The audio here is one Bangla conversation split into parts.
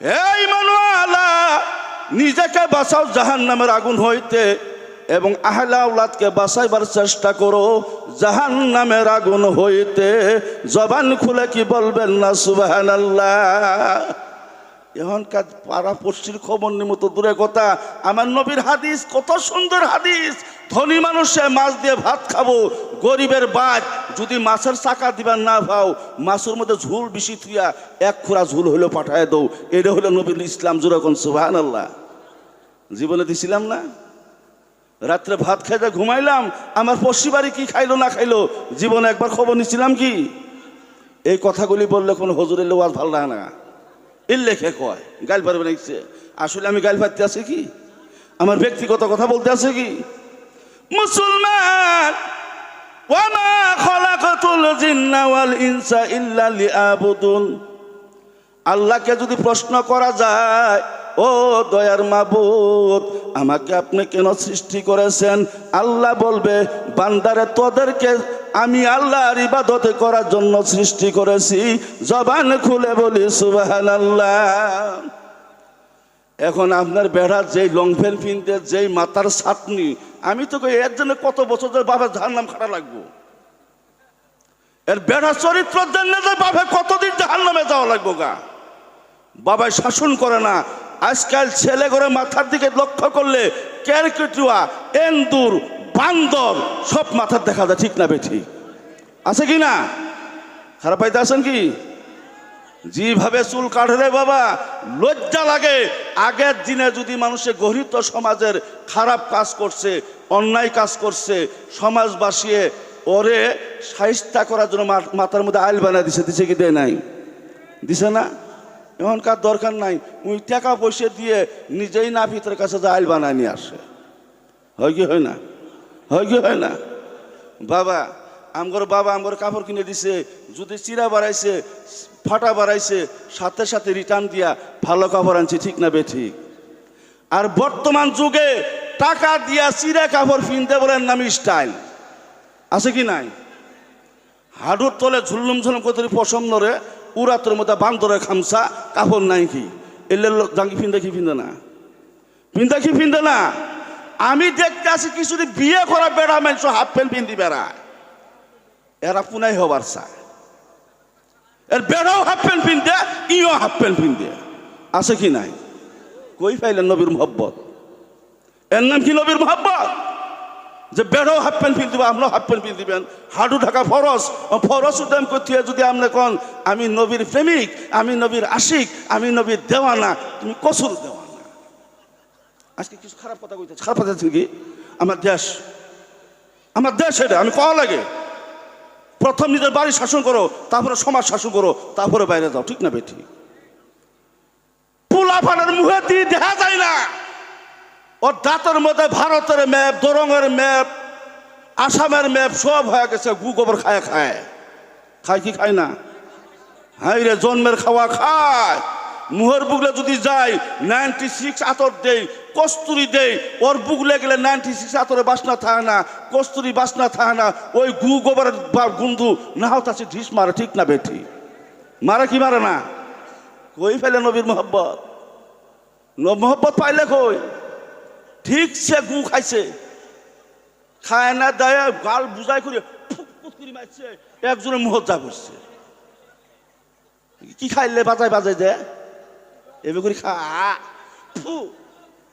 এই মানুয়ালা নিজেকে বাঁচাও জাহান নামের আগুন হইতে এবং আহলা উলাদকে বাঁচাইবার চেষ্টা করো জাহান নামের আগুন হইতে। জবান খুলে কি বলবেন না সুবাহান এখনকার পাড়া পড়শির খবর নিমতো দূরে কথা। আমার নবীর হাদিস, কত সুন্দর হাদিস। ধনী মানুষে মাছ দিয়ে ভাত খাব, গরিবের বাদ যদি মাছের চাকা দিবার না পাও, মাছের মধ্যে ঝুল বেশি থুইয়া এক খুরা ঝুল হইল পাঠায় দৌ এটা হলো নবীর ইসলাম জুরাকন সুবাহান আল্লাহ জীবনে দিছিলাম না? রাত্রে ভাত খাইতে ঘুমাইলাম, আমার পড়শি বাড়ি কি খাইলো না খাইলো, জীবনে একবার খবর নিছিলাম কি? এই কথাগুলি বললে কোনো হজুরের লোয়াজ ভালো লাগে না। এর লেখে কয় গাইল পারবে নাকছে আসলে আমি গাইল পারতে আছে কি? আমার ব্যক্তিগত কথা বলতে আছে কি? মুসলমান। ইনসা আল্লাহকে যদি প্রশ্ন করা যায়, ও দয়ার মাবুদ, আমাকে আপনি কেন সৃষ্টি করেছেন? আল্লাহ বলবে, বান্দারে, তোদেরকে আমি আল্লাহর ইবাদত করার জন্য সৃষ্টি করেছি। জবান খুলে বলি সুবাহান আল্লাহ এখন আপনার বেড়ার যেই লং প্যান্ট পিনতে যেই মাথার ছাতনি আমি তো কই এর জন্য কত বছর ধরে বাবার ধার নাম খারাপ লাগবো? এর বেড়া চরিত্রের জন্য বাবা কতদিন জাহান নামে যাওয়া লাগবো গা? বাবাই শাসন করে না। আজকাল ছেলে করে মাথার দিকে লক্ষ্য করলে ক্যারকেটুয়া, এন্দুর, বান্দর সব মাথার দেখা যায়, ঠিক না বেঠি আছে কি না? খারাপ পাইতে আছেন কি? যেভাবে চুল কাটে রে বাবা, লজ্জা লাগে। আগের দিনে যদি মানুষে গরিত সমাজের খারাপ কাজ করছে, অন্যায় কাজ করছে সমাজ বাসিয়ে ওরে সাহিস্তা করার জন্য মাথার মধ্যে আইল বানা দিছে দিছে কি দেয় নাই? দিছে না? এখনকার দরকার নাই। ওই টাকা পয়সা দিয়ে নিজেই না ভিতরের কাছে যে আইল বানায় নিয়ে আসে। হয় কি হয় না? হয় কি হয় না? বাবা, আমগর বাবা আমগর কাপড় কিনে দিছে, যদি চিরা বাড়াইছে ফাটা বাড়াইছে, সাথে সাথে রিটার্ন দিয়া ভালো কাপড় আনছে, ঠিক না বে ঠিক? আর বর্তমান যুগে টাকা দিয়া চিরা কাপড় কিনতে বলেন নামি স্টাইল আছে কি নাই? হাডুর তলে ঝুলুম ঝুলুম কত পছন্দ রে উড়াতের মধ্যে বান্দরে খামসা, কাপড় নাই কি? এলে জাঙ্গি ফিন্দে কি ফিন্দে না? ফিন্দে কি ফিন্দে না? আমি দেখতে আছি কিছু বিয়ে করা বেড়া মানুষ হাফ প্যান্ট পিন্দি বেড়ায়। এরা পুনাই হবার চায়। এর বেড়াও হাফ প্যান্ট পিনতে ইও হাফ প্যান্ট পিনতে আছে কি নাই কই পাইলেন নবীর মোহব্বত এর নাম কি নবীর মোহব্বত যে বেড়াও হাফ প্যান্ট পিন দিবা আমরাও হাফ প্যান্ট পিন দিবেন হাডু ঢাকা ফরস ফরস উদ্যান করতে যদি আপনি কন আমি নবীর প্রেমিক আমি নবীর আশিক আমি নবীর দেওয়ানা তুমি কসুর দেওয়ানা আজকে কিছু খারাপ কথা কইতে খারাপ কথা কি আমার দেশ আমার দেশ এটা আমি কওয়া লাগে প্রথম নিজের বাড়ি শাসন করো, তারপরে সমাজ শাসন করো, তারপরে বাইরে যাও, ঠিক না বেঠি পোলাপানের মুহে দিয়ে দেখা যায় না। ওর দাঁতের মধ্যে ভারতের ম্যাপ, দরঙের ম্যাপ, আসামের ম্যাপ সব হয়ে গেছে, গু গোবর খায় খায়। খায় কি খায় না? হ্যাঁ রে, জন্মের খাওয়া খায়। মুহর বুগলে যদি যাই নাইনটি সিক্স আতর দেই, কস্তুরি দেই, ওর বুগলে গেলে নাইনটি সিক্স আতরে বাসনা থাকে না, কস্তুরি বাসনা থাকে না, ওই গু গোবরের গুন্দু না হতে আছে, ঢিস মারে, ঠিক না বেঠি? মারে কি মারে না? কই ফেলে নবীর মোহব্বত? মোহব্বত পাইলে কই? ঠিক সে গু খাইছে। খায় না, দেয়, গাল বুঝাই করে ফুক ফুক করে মারছে একজনের মুহত যা করছে। কি খাইলে, বাজায় বাজায় দে? এবার করে খা ফু।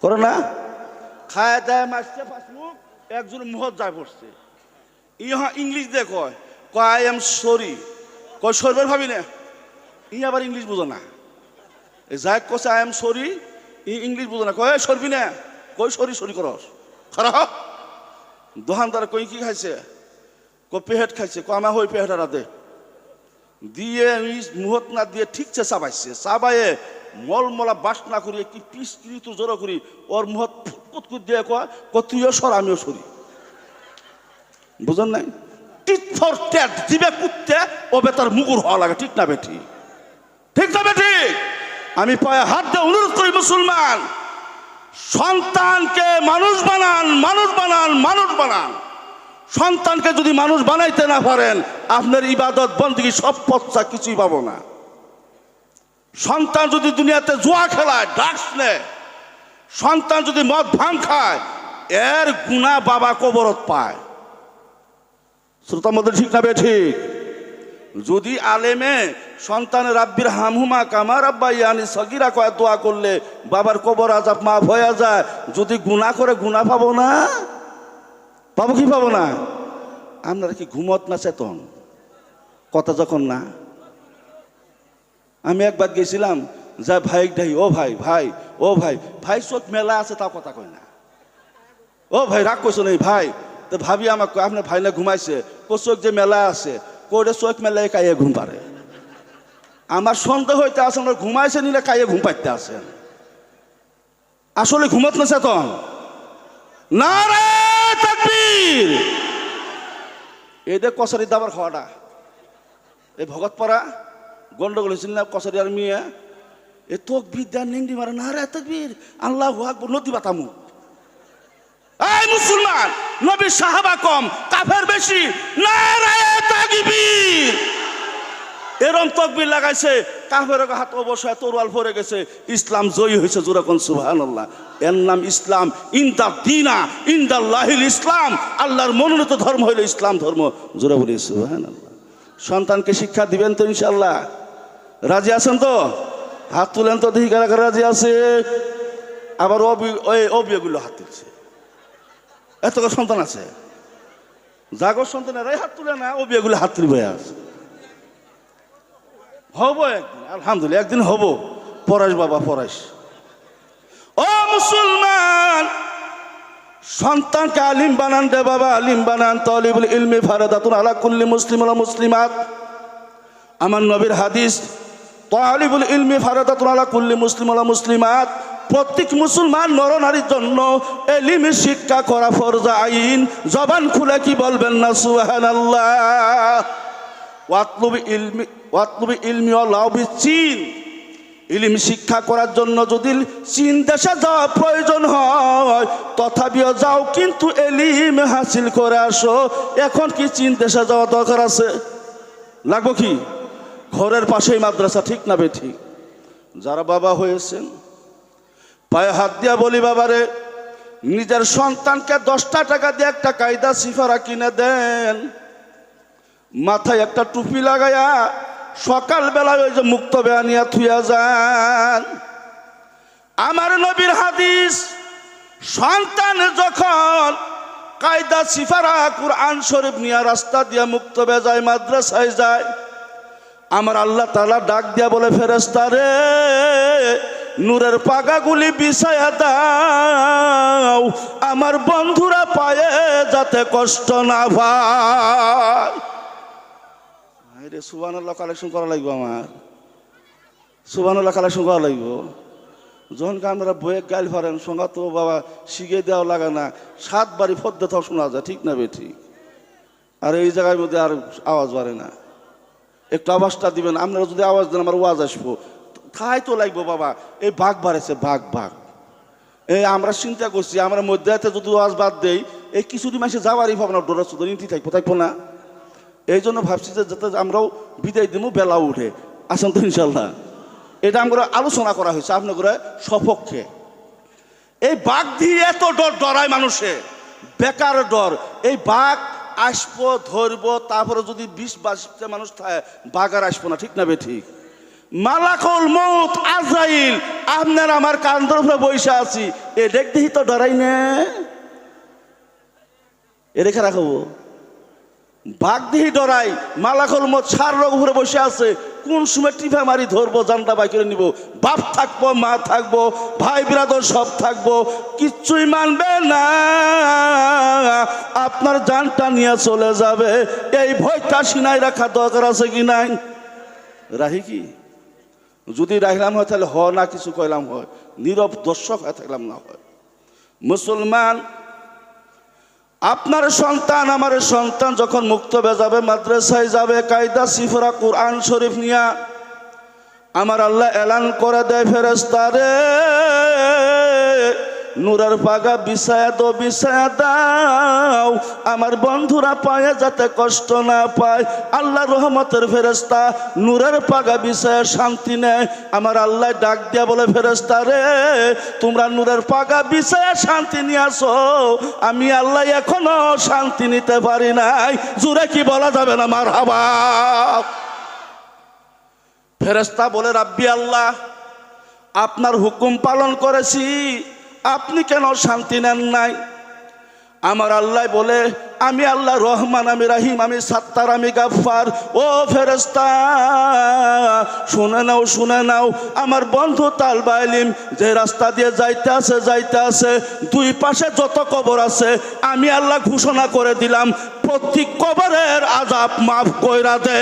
করো না। খায় দেয় মারছে পাঁচমুখ একজন মুহত যায় পড়ছে। ইহা ইংলিশ দিয়ে কয় কয় আই এম সরি কয় সরবার ভাবি না। ই আবার ইংলিশ বুঝো না। যাই কছে আই এম সরি ই ইংলিশ বুঝো না। কয় "এই সরবি না। কই সরি সরি করস। খারাপ। দোকানদার কই কি খাইছে? ক পেহেট খাইছে। ক আমার হই পেহেট রাতে দিয়ে মুহত না দিয়ে ঠিকছে চাবাইছে। চাবাইয়ে মলমলা বাসনা করি কি পিস জড়ো করি, ওর মুহত ফুটফুট করে দিয়ে কয় তুইও সর আমিও সরি বুঝেন নাই? টিট ফর ট্যাট দিবে কুত্তে ও বেতার মুগুর হওয়া লাগে, ঠিক না বেটি ঠিক না বেটি আমি পায়ে হাত দিয়ে অনুরোধ করি, মুসলমান, সন্তানকে মানুষ বানান মানুষ বানান মানুষ বানান। সন্তানকে যদি মানুষ বানাইতে না পারেন, আপনার ইবাদত বন্দী সব পথা কিছুই পাবো না। সন্তান যদি দুনিয়াতে জুয়া খেলায় ড্রাগস নেয়, সন্তান যদি মদ, ভাং খায়, এর গুণা বাবা কবরত পায়। শ্রোতা মধ্যে ঠিক না ঠিক? যদি আলেমে সন্তানের রাব্বির হামহুমা কামার আব্বা ইয়ানি সগিরা কয়, দোয়া করলে বাবার কবর আজাব মাফ হয়ে যায়, যদি গুণা করে গুণা পাবো না? পাবো কি পাবো না? আপনারা কি ঘুমত না চেতন? কথা যখন না আমি একবার গেছিলাম, যা ভাই ডাই ও ভাই ভাই, ও ভাই ভাই চোখ মেলা আছে তা কথা কয় না। ও ভাই, রাগ করছ নেই ভাই, তো ভাবি আমাকে, আপনার ভাই না ঘুমাইছে? চোখ যে মেলা আছে কোটে চোখ মেলায় কাইয়ে ঘুম পারে। আমার সন্দেহ হইতে আসেন ঘুমাইছে নিলে কাইয়ে ঘুম পাইতে আসেন আসলে ঘুমত না চেতন না এদের কসারি দাবার খাওয়াটা। এই ভগতপাড়া গন্ডগোল হয়েছিল না কসারি আর মিয়া? এ তকবীর দেন নিংডি মারে, না রে তকবীর। আল্লাহ আকবর, নদী বাতামু। এই মুসলমান, নবীর সাহাবা কম, কাফের বেশি। নারায়ে তাকবীর। এরম তকবীর লাগাইছে, কাফের হাত অবশ্যই তরোয়াল পরে গেছে। ইসলাম জয়ী হয়েছে জোরাকন, সুবহানাল্লাহ। এর নাম ইসলাম ইন্দা দিনা, ইন্দাল্লাহিল ইসলাম। আল্লাহর মনোনীত ধর্ম হইল ইসলাম ধর্ম, জোরা বলি, সুবহানাল্লাহ। সন্তানকে শিক্ষা দিবেন তো ইনশাল্লাহ রাজি আছেন তো? হাত তুলেন তো, দেখি কারা রাজি আছে। আবার ওই অবিয়গুলো হাত তুলছে। এত সন্তান আছে? জাগর সন্তানেরাই হাত তুলে না, অবিয়গুলো হাত তুলবে আছে হব একদিন, আলহামদুলিল্লাহ, একদিন হব। পরাশ বাবা, পরাশ। ও মুসলমান, সন্তানকে আলিম বানান দে বাবা, আলিম বানান। তলিবুল ইলমি ফারাদাতুন আলা কুল্লি মুসলিম মুসলিমাত। আমার নবীর হাদিস তলিবুল ইলমি ফারাদাতুন আলা কুল্লি মুসলিম ওয়া মুসলিমাত। প্রত্যেক মুসলমান নরনারীর জন্য এলিমি শিক্ষা করা ফরজ আইন। জবান খুলে কি বলবেন না? সুবহানাল্লাহ। ওয়াতলুবি ইলমি ওয়াতলুবি ইলমি লাউবি চীন। ইলিম শিক্ষা করার জন্য যদি চীন দেশে যাওয়া প্রয়োজন হয়, তথাপিও যাও কিন্তু এলিম হাসিল করে আসো। এখন কি চীন দেশে যাওয়া দরকার আছে? লাগবো কি? ঘরের পাশেই মাদ্রাসা, ঠিক না বে ঠিক যারা বাবা হয়েছেন, পায়ে হাত দিয়া বলি, বাবারে, নিজের সন্তানকে দশটা টাকা দিয়ে একটা কায়দা সিফারা কিনে দেন। মাথায় একটা টুপি লাগায়া সকালবেলায় ওই যে মুক্ত বেয়ানিয়া থুয়া যান। আমার নবীর হাদিস, সন্তান যখন কায়দা সিফারা কুরআন শরীফ নিয়ে রাস্তা দিয়া মুক্ত বেজায় মাদ্রাসায় যায় আমার আল্লাহ তালা ডাক দিয়া বলে ফেরেস্তা রে, নূরের পাগাগুলি বিছায়া দাও। আমার বন্ধুরা পায়ে যাতে কষ্ট না ভাই। রে সুবানুল্লাহ কালেকশন করা লাগবে আমার। সুবানুল্লাহ কালেকশন করা লাগবে। যখন আপনারা বইয়ে গাইল ফারেন সঙ্গা তো বাবা শিখে দেওয়া লাগে না। সাত বাড়ি ফদ্দে তাও শোনা যায়, ঠিক না বে ঠিক আর, এই জায়গার মধ্যে আর আওয়াজ বাড়ে না। একটু আওয়াজটা দিবেন, আপনারা যদি আওয়াজ দেন, আমার ওয়াজ আসব। খাই তো লাগবো, বাবা। এই বাঘ বাড়েছে, বাঘ বাঘ। এই আমরা চিন্তা করছি, আমরা মধ্যে যদি ওয়াজ বাদ দেই, এই কিছুদিন মাসে যাওয়ারই ভাবনা ডোরা শুধু নিতে থাকব থাকব না। এই জন্য ভাবছি যে যাতে আমরাও বিদায় দিব বেলা উঠে। আসেন তো ইনশাল্লাহ এটা আমরা আলোচনা করা হয়েছে আপনার সপক্ষে। এই বাঘ দিয়ে এত ডর, ডরায় মানুষে। বেকার ডর। এই বাঘ আসব, ধরবো, তারপরে যদি বিশ বাইশটা মানুষ আর আসব না, ঠিক না ঠিক? মালাকল মৌত আজরাইল, আপনার আমার কান্দর উপরে বৈশা আছি। এ দেখ দেখি তো ডরাই না। এ রেখে রাখব। বাঘ দিহি ডরাই, মালাকল মত সার রোগ বসে আছে। কোন সময় টিফা মারি ধরবো জানটা বাই করে নিব। বাপ থাকব, মা থাকব, ভাই বিরাদর সব থাকব। কিচ্ছুই মানবে না। আপনার জানটা নিয়ে চলে যাবে। এই ভয়টা সিনাই রাখা দরকার আছে কি নাই? রাহি কি? যদি রাখলাম হয় তাহলে হ না, কিছু কইলাম হয়। নীরব দর্শক হয়ে থাকলাম না হয়। মুসলমান আপনার সন্তান, আমার সন্তান যখন মুক্ত হয়ে যাবে, মাদ্রাসায় যাবে, কায়দা, সিফরা, কোরআন শরীফ নিয়া, আমার আল্লাহ এলান করে দেয় ফেরেস্তারে নূরের পাগা বিছায়া দো বিছায়া দাও। আমার বন্ধুরা পায়ে যাতে কষ্ট না পায়। আল্লাহ রহমতের ফেরেস্তা নূরের পাগা বিছায়া শান্তি নেয়। আমার আল্লাহ ডাক দিয়া বলে ফেরেস্তা রে, তোমরা নূরের পাগা বিছায়া শান্তি নিয়ে আসো। আমি আল্লাহ এখনও শান্তি নিতে পারি নাই। জুড়ে কি বলা যাবে না? মার হাবা ফেরেস্তা বলে, রাব্বি আল্লাহ, আপনার হুকুম পালন করেছি। আপনি কেন শান্তি নেন নাই? আমার আল্লাহ বলে, আমি আল্লাহ রহমান, আমি রাহিম, আমি সাত্তার, আমি গাফার ও ফেরেস্তা শুনে নাও শুনে নাও, আমার বন্ধু তালবাইলিম যে রাস্তা দিয়ে যাইতে আছে যাইতে আছে, দুই পাশে যত কবর আছে, আমি আল্লাহ ঘোষণা করে দিলাম, প্রত্যেক কবরের আজাব মাফ কইরা দে।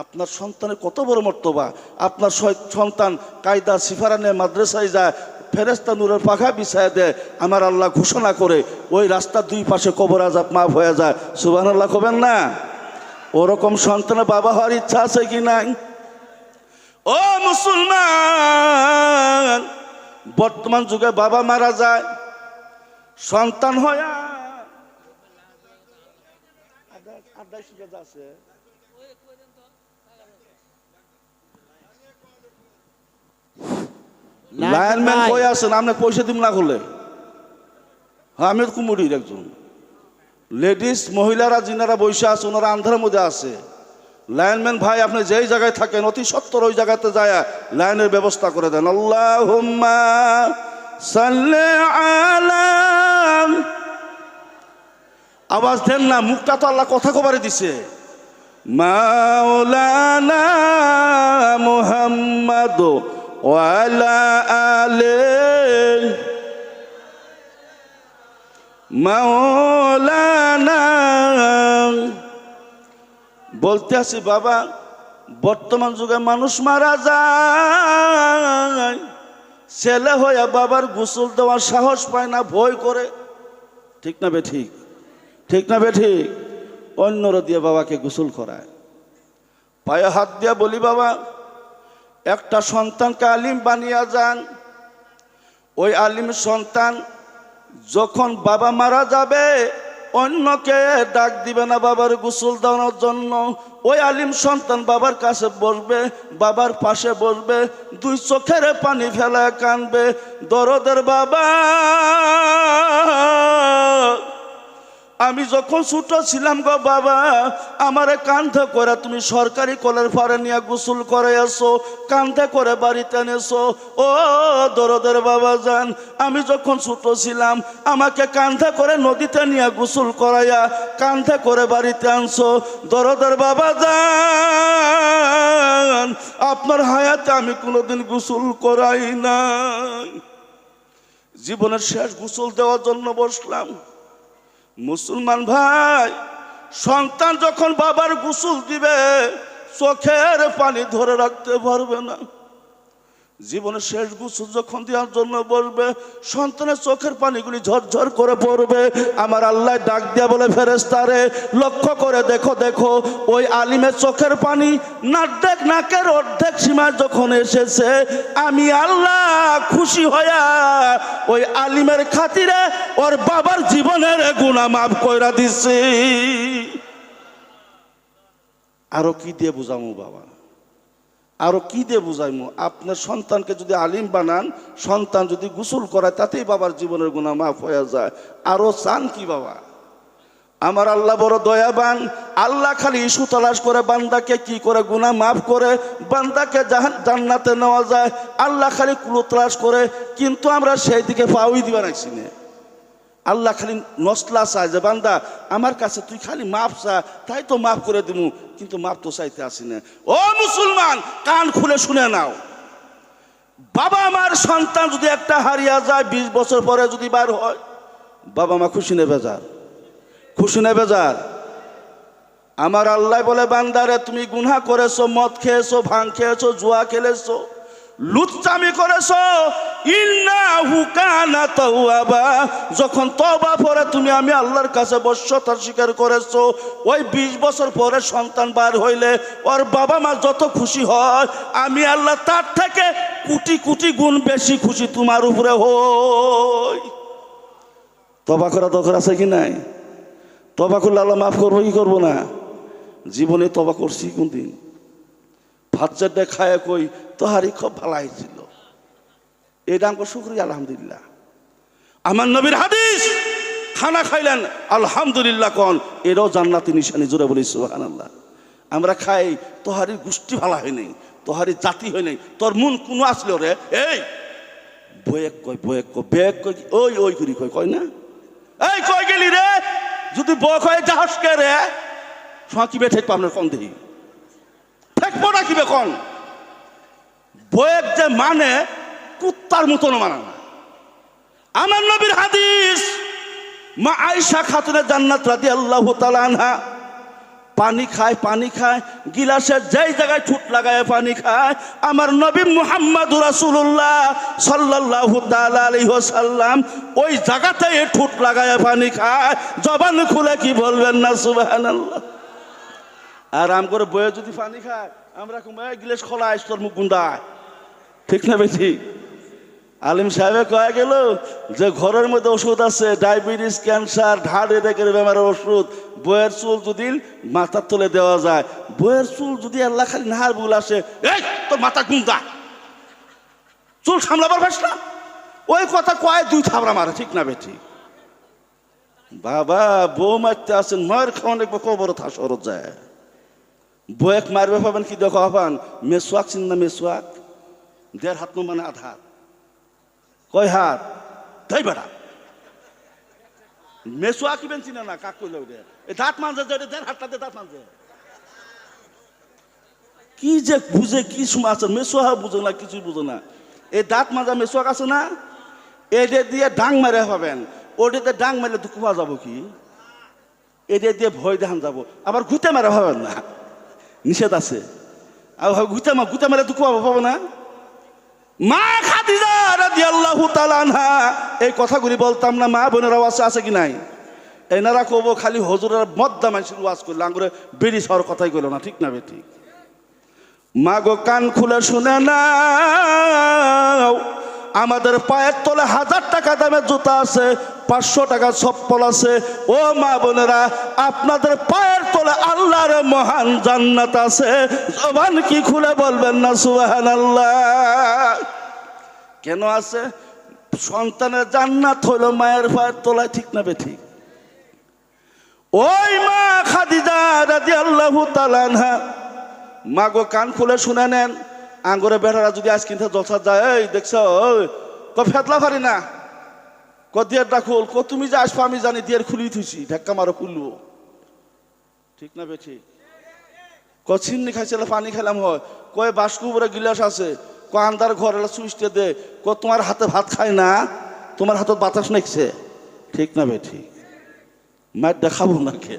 আপনার সন্তানের কত বড় মর্তবা? আপনার সন্তান কায়দা সিফারানে মাদ্রাসায় যায় ফেরেস্তা নূরের পাখা বিছায় দেয়, আমার আল্লাহ ঘোষণা করে, ওই রাস্তার দুই পাশে কবর আজাব মাফ হয়ে যায়। সুবান আল্লাহ কবেন না? ওরকম সন্তানের বাবা হওয়ার ইচ্ছা আছে কি নাই? ও মুসলমান, বর্তমান যুগে বাবা মারা যায়, সন্তান হয়া। আছে। লাইনম্যান কই আছেন আপনি পয়সা দিম না করলে। হ্যাঁ আমি কুমুরির একজন লেডিস মহিলারা যিনারা বসে আছে ওনারা আন্ধারের মধ্যে আছে। লাইনম্যান ভাই আপনি যেই জায়গায় থাকেন অতি সত্তর ওই জায়গাতে যায় লাইনের ব্যবস্থা করে দেন। আল্লাহ আওয়াজ দেন না মুখটা তো আল্লাহ কথা কবারে দিছে। মাওলানা মুহাম্মদ ওয়ালা আলে মাওলানা বলতে আছি, বাবা, বর্তমান যুগে মানুষ মারা যায়। ছেলে হয়ে বাবার গোসল দেওয়ার সাহস পায় না, ভয় করে। ঠিক না ঠিক? ঠিক না ঠিক? অন্যরা দিয়ে বাবাকে গোসল করায়। পায়ে হাত দিয়া বলি, বাবা একটা সন্তানকে আলিম বানিয়ে যান। ওই আলিম সন্তান যখন বাবা মারা যাবে, অন্যকে ডাক দিবে না বাবার গোসল দেওয়ার জন্য। ওই আলিম সন্তান বাবার কাছে বসবে, বাবার পাশে বসবে, দুই চোখের পানি ফেলা কানবে, দরদের বাবা আমি যখন ছোট ছিলাম গো বাবা, আমারে কান্ধে করে তুমি সরকারি কলের ফারে নিয়ে গোসল করে আসো, কান্ধে করে বাড়িতে এনেছো ও দরদের বাবা যান আমি যখন ছোট ছিলাম, আমাকে কান্ধে করে নদীতে নিয়ে গোসল করাইয়া কান্ধে করে বাড়িতে আনছো। দরদের বাবা যান আপনার হায়াতে আমি কোনোদিন গোসল করাই নাই। জীবনের শেষ গোসল দেওয়ার জন্য বসলাম। মুসলমান ভাই সন্তান যখন বাবার গোসল দিবে চোখের পানি ধরে রাখতে পারবে না। জীবনের শেষ গোসল যখন দেওয়ার জন্য বসবে সন্তানের চোখের পানিগুলি ঝরঝর করে পড়বে। আমার আল্লাহ ডাক দিয়া বলে ফেরেস্তারে লক্ষ্য করে দেখো দেখো, ওই আলিমের চোখের পানি নাড্ডেক নাকের অর্ধেক সীমায় যখন এসেছে, আমি আল্লাহ খুশি হইয়া ওই আলিমের খাতিরে ওর বাবার জীবনের গুণা মাফ কইরা দিছি। আরও কি দিয়ে বুঝামু বাবা? আরও কি দিয়ে বুঝাইমু? আপনার সন্তানকে যদি আলিম বানান, সন্তান যদি গোসল করায়, তাতেই বাবার জীবনের গুণা মাফ হয়ে যায়। আরও চান কি বাবা? আমার আল্লাহ বড় দয়াবান। আল্লাহ খালি ইস্যু তালাশ করে, বান্দাকে কি করে গুনাহ মাফ করে, বান্দাকে জান্নাতে নেওয়া যায়। আল্লাহ খালি কুলো তালাশ করে, কিন্তু আমরা সেই দিকে পাওই দিবা রাখছি না। আল্লাহ খালি নসলা চায় যে, বান্দা, আমার কাছে তুই খালি মাফ চা, তাই তো মাফ করে দিমু। কিন্তু মাপ তো চাইতে আসি না। ও মুসলমান, কান খুলে শুনে নাও। বাবা আমার সন্তান যদি একটা হারিয়া যায়, বিশ বছর পরে যদি বার হয়, বাবা মা খুশি নেবে যার খুশি নেবে যার আমার আল্লাহ বলে বান্দারে তুমি গুনা করেছ, মদ খেয়েছো, ভাং খেয়েছো, জুয়া খেলেছো, লুচ্চামি করেছ যখন তওবা পরে তুমি আমি আল্লাহর কাছে বশ্যতার স্বীকার করেছ। ওই ২০ বছর পরে সন্তান বার হইলে, ওর বাবা মা যত খুশি হয়, আমি আল্লাহ তার থেকে কোটি কোটি গুণ বেশি খুশি তোমার উপরে হই। তবা করা দরকার আছে কি নাই? তবা করলে আল্লাহ মাফ করব কি করব না? জীবনে তবা করছি কোনদিন? ভাত চারটে খায় কই, তোহারি খুব ভালো হয়েছিল এটা আমাকে শুক্রিয়া, আলহামদুলিল্লাহ। আমার নবীর হাদিস, খানা খাইলেন, আলহামদুলিল্লাহ কন, এরাও জান্নাতি নিশানি, জোরে বলি সুহান আল্লাহ আমরা খাই তোহারি গোষ্ঠী ভালো হয় নাই তোহারি জাতি হয় নাই, তোর মন কোনো আসলো রে? এই, বয়েক কয় বয়েক কয় বেগ কয়? ওই ওই করি কয় কয় না? এই, কয় গেলি রে? যদি বয় কয় জাহাজ কে রে? সময় কিবে ঠেক আপনার কন দেহি ঠেকবো না কিবে কন? বয়েক যে মানে কুত্তার মতন মানে না আমার নবীর হাদিস, মা আয়সা খাতুনের জান্নাত রাদি আল্লাহ আনহা। পানি খায় পানি খায় গিলাসের যেই জায়গায় ছুট লাগায় পানি খায়। আমার নবী মুহাম্মদ তাআলা আলাইহি ওয়াসাল্লাম ওই জায়গাতে ঠুট লাগায় পানি খায়। জবান খুলে কি বলবেন না, সুবহানাল্লাহ। আর আম করে বয়ে যদি পানি খায়, আমরা গিলাস খোলা, আইস তোর মুখ গুন্দায় ঠিক না বেশি আলিম সাহেবে কয়া গেল যে ঘরের মধ্যে ওষুধ আছে, ডায়াবেটিস, ক্যান্সার ঢাড়ে রেখে বেমারের ওষুধ, বইয়ের চুল যদি মাথার তলে দেওয়া যায়, বইয়ের চুল যদি আল্লাহ খালি নাহার বুল আসে, এই, তোর মাথা গুন্দা চুল সামলাবার পাস না? ওই কথা কয় দুই থাবড়া মারে, ঠিক না বেঠি বাবা, বউ মারতে আসেন, মায়ের খাওয়ান একবার কবর থা সরত যায়। বয়েক মারবে পাবেন কি দেখো পাবেন মেসোয়াক চিন না মেসোয়াক, দেড় হাত নো মানে আধা হাত। কয় হাত? তাই বেটা মেসোয়া কি বেঞ্চি না কাক কইলে ওটা এই দাঁত মানছে যে দেড় হাতটাতে দাঁত মানছে কি যে বুঝে, কি সময় আছে? মেসোয়া বুঝে না, কিছুই বুঝে না। এই দাঁত মাজা মেসোয়াক আছে না? এটা দিয়ে ডাং মেরে হবেন। ওটাতে ডাং মেরে দুঃখ পাওয়া যাব কি? এটা দিয়ে ভয় দেখান যাব। আবার ঘুতে মেরে হবেন না। নিষেধ আছে। আর ঘুতে মা ঘুতে মেরে দুঃখ পাবো পাবো না? মা খাদিজা রাদিয়াল্লাহু তাআলা আনহা, এই কথাগুলি বলতাম না, মা বোনের আওয়াজ আছে কি নাই? এনারা কব খালি হজুরের মদ্দা মানুষের ওয়াজ করলে, আঙ্গুরে বেরি সর কথাই কইল না, ঠিক না বেটি? মা গো কান খুলে শুনে না আমাদের পায়ের তলে হাজার টাকা দামের জুতা আছে, পাঁচশো টাকা চপ্পল আছে। ও মা বোনেরা, আপনাদের পায়ের তলে আল্লাহর মহান জান্নাত আছে। জবান কি খুলে বলবেন না সুবাহান আল্লাহ কেন আছে? সন্তানের জান্নাত হইল মায়ের পায়ের তলায়, ঠিক না বে ঠিক ওই মা খাদিজা রাজি আল্লাহ তালানহা মা গো কান খুলে শুনে নেন। আঙ্গুরে বেড়ারা যদি আজ কিনতে জলসা যায়, এই, দেখছ ক ফেতলা পারি না। ক দিয়ার ডাকুল ক তুমি যে আসব, আমি জানি, দিয়ার খুলি থুইছি, ঢাক্কা মারো খুলবো ঠিক না বেঠি? ক ছিন্নি খাইছিল, পানি খেলাম হয়। কয় বাসকু উপরে গিলাস আছে, ক আন্দার ঘর এলা সুইচতে দে, ক তোমার হাতে ভাত খায় না, তোমার হাতত বাতাস নাকছে ঠিক না বেঠি? মায়ের দেখাবো না কে?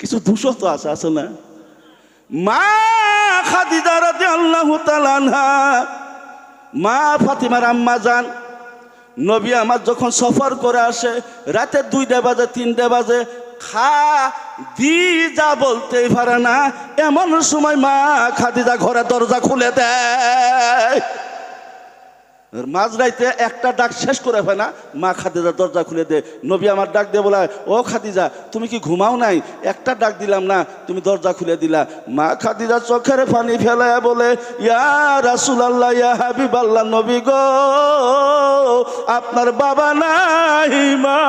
কিছু তো আছে আছে না? মা! মা ফাতিমার আম্মা আমার যখন সফর করে আসে, রাতে দুইটা বাজে, তিনটা বাজে, খা বলতেই পারে না, এমন সময় মা খাদিজা ঘরে দরজা খুলে দেয়। মাঝরাইতে একটা ডাক শেষ করে হয় না, মা খাদিজা দরজা খুলে দে, নবী আমার ডাক দিয়ে বলা, ও খাদিজা, তুমি কি ঘুমাও নাই? একটা ডাক দিলাম, না, তুমি দরজা খুলে দিলা। মা খাদিজা চোখের পানি ফেলায় বলে, ইয়া রাসুল আল্লাহ ইয়া হাবিব আল্লাহ নবী গো, আপনার বাবা নাই, মা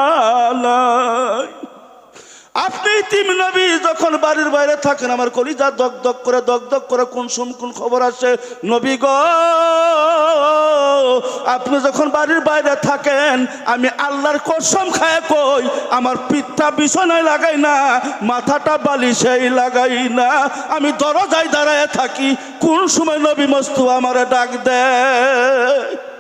নাই। আপনি তিম নবী যখন বাড়ির বাইরে থাকেন, আমার কলিজা দক দক করে, দক দক করে কোন সুম কোন খবর আসে? নবী গো, আপনি যখন বাড়ির বাইরে থাকেন, আমি আল্লাহর কসম খায় কই, আমার পিঠটা বিছনায় লাগাই না, মাথাটা বালিশেই লাগাই না, আমি দরজায় দাঁড়ায় থাকি, কোন সময় নবী মস্তু আমারে ডাক দেয়?